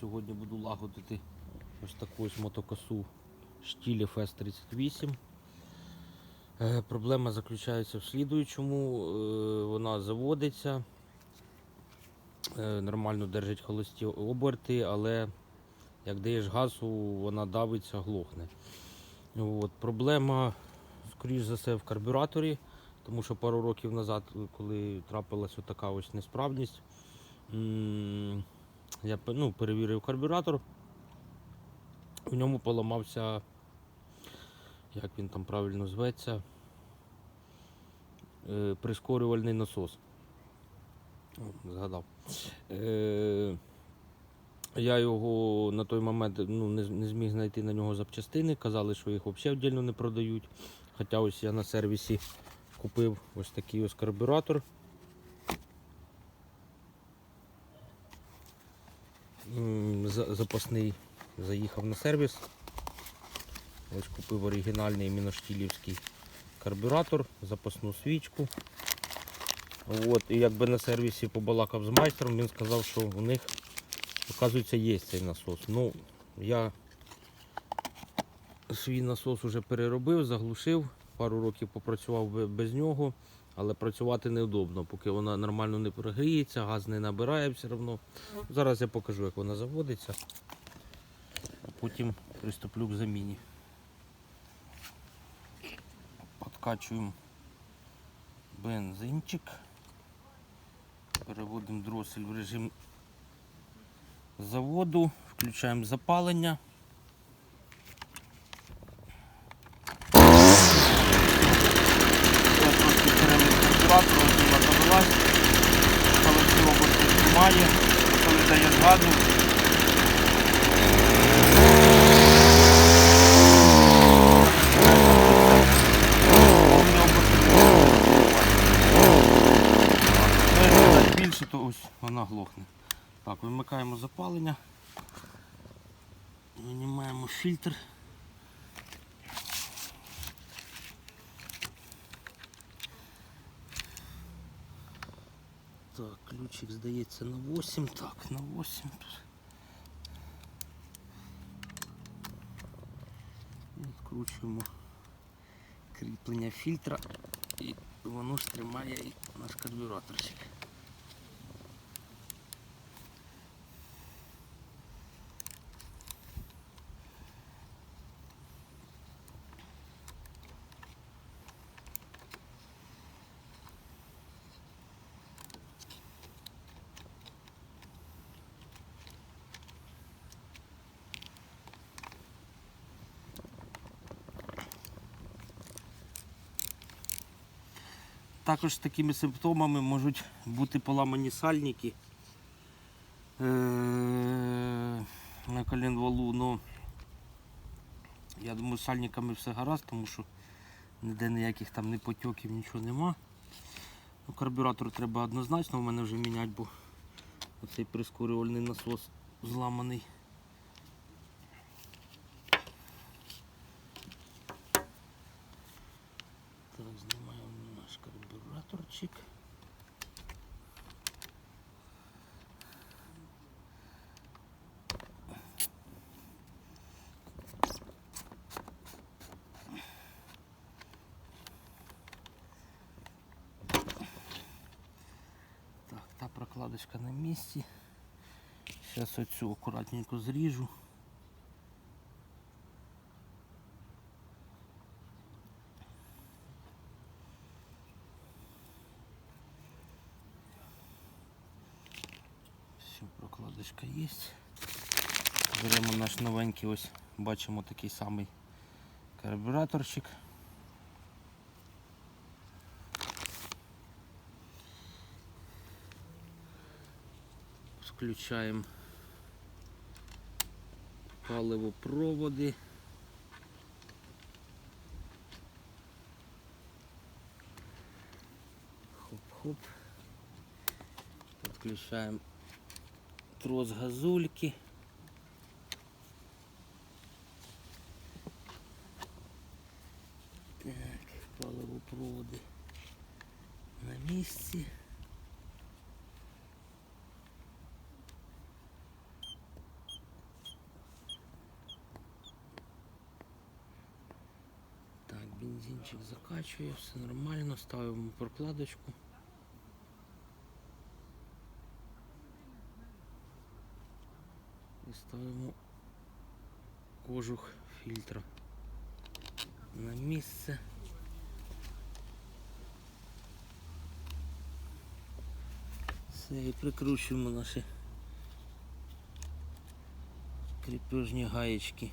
Сьогодні буду лагодити ось таку ось мотокосу штілі FS38. Е, Проблема заключається в слідуючому. Е, Вона заводиться, е, нормально держить холості оберти, але як даєш газу, вона давиться, глохне. От. Проблема, скоріш за все, в карбюраторі, тому що пару років назад, коли трапилася така ось несправність, я ну, перевірив карбюратор. В ньому поламався, як він там правильно зветься, е, прискорювальний насос. Згадав. Е, я його на той момент ну, не, не зміг знайти на нього запчастини. Казали, що їх взагалі віддільно не продають. Хоча ось я на сервісі купив ось такий ось карбюратор. М, за- Запасний заїхав на сервіс. Ось купив оригінальний міноштілівський карбюратор, запасну свічку. От, і якби на сервісі побалакав з майстром, він сказав, що у них, оказується, є цей насос. Ну, я свій насос уже переробив, заглушив, пару років попрацював без нього, але працювати неудобно, поки вона нормально не прогріється, газ не набирає все одно. Зараз я покажу, як вона заводиться, а потім приступлю к заміні. Подкачуємо бензинчик. Переводимо дросель в режим заводу, включаємо запалення. Я трошки перелив карбюратор, вона завелась, холостів обертів немає, коли дає згаду. повні оберти не Ну, якщо дати більше, то ось вона глохне. Так, вимикаємо запалення. Винімаємо фільтр. Так, ключик здається на 8. Так, на 8 тут. Відкручуємо кріплення фільтра і воно ж тримає наш карбюраторчик. Також такими симптомами можуть бути поламані сальники е, на коленвалу. Ну, я думаю, з сальниками все гаразд, тому що ніде ніяких там не потьоків, нічого нема. Ну, карбюратор треба однозначно в мене вже міняти, бо оцей прискорювальний насос зламаний. Так, знімаємо наш карбюраторчик. Так, та на місці. Зараз оцю акуратненько зріжу. Все, прокладочка є. Беремо наш новенький, ось бачимо такий самий карбюраторчик. Включаємо паливопроводи. Хоп-хоп. Подключаем трос газульки. Так, паливопроводи на місці. Бензинчик закачує, все нормально, ставимо прокладочку. І ставимо кожух фільтра на місце. Все, і прикручуємо наші кріпежні гаєчки.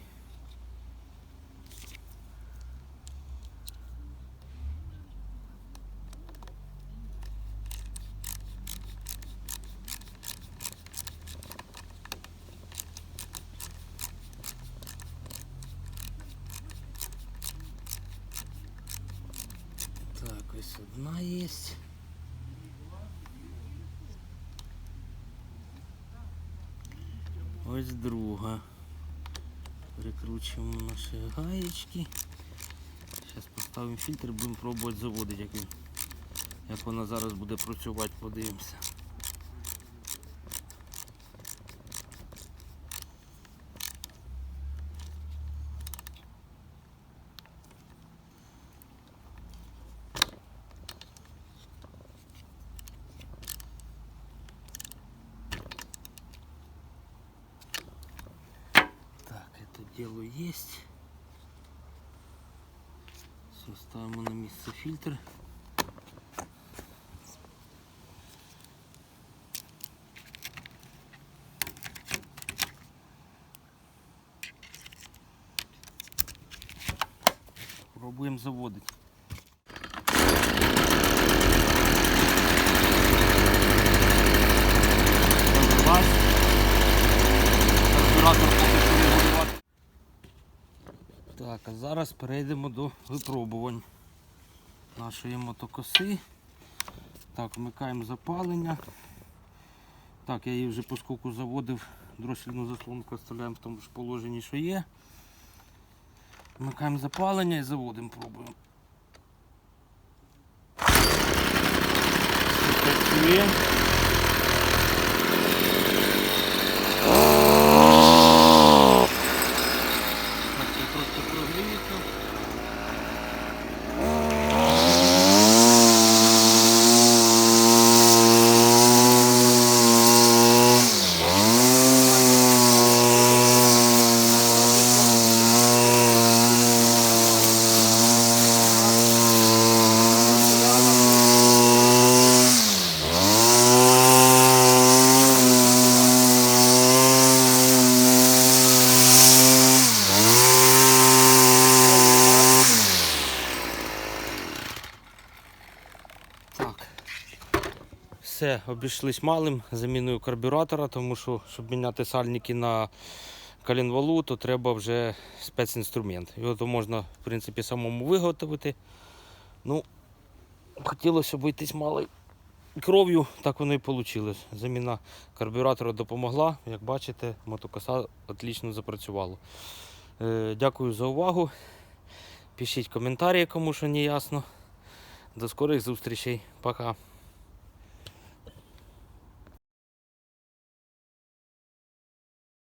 Так, ось одна є. Ось друга. Прикручуємо наші гаєчки. Зараз поставимо фільтр, будемо пробувати заводити, як вона зараз буде працювати, подивимося. Так, это дело есть. Все, ставимо на місце фільтр. Пробуємо заводити. Раз. Карбюратор поки що регулювати. Так, а зараз перейдемо до випробувань нашої мотокоси. Так, вмикаємо запалення. Так, я її вже по скоку заводив, дросліну заслонку оставляємо в тому ж положенні, що є. Вмикаємо запалення і заводимо, пробуємо. Так, це трошки прогріється. Так. Все, обійшлись малим заміною карбюратора, тому що, щоб міняти сальники на коленвалу, то треба вже спецінструмент. Його то можна, в принципі, самому виготовити. Ну, хотілося обійтись малою кров'ю, так воно і вийшло. Заміна карбюратора допомогла. Як бачите, мотокоса отлично запрацювала. Е, дякую за увагу. Пишіть коментарі, кому що не ясно. До скорих зустрічей. Пока.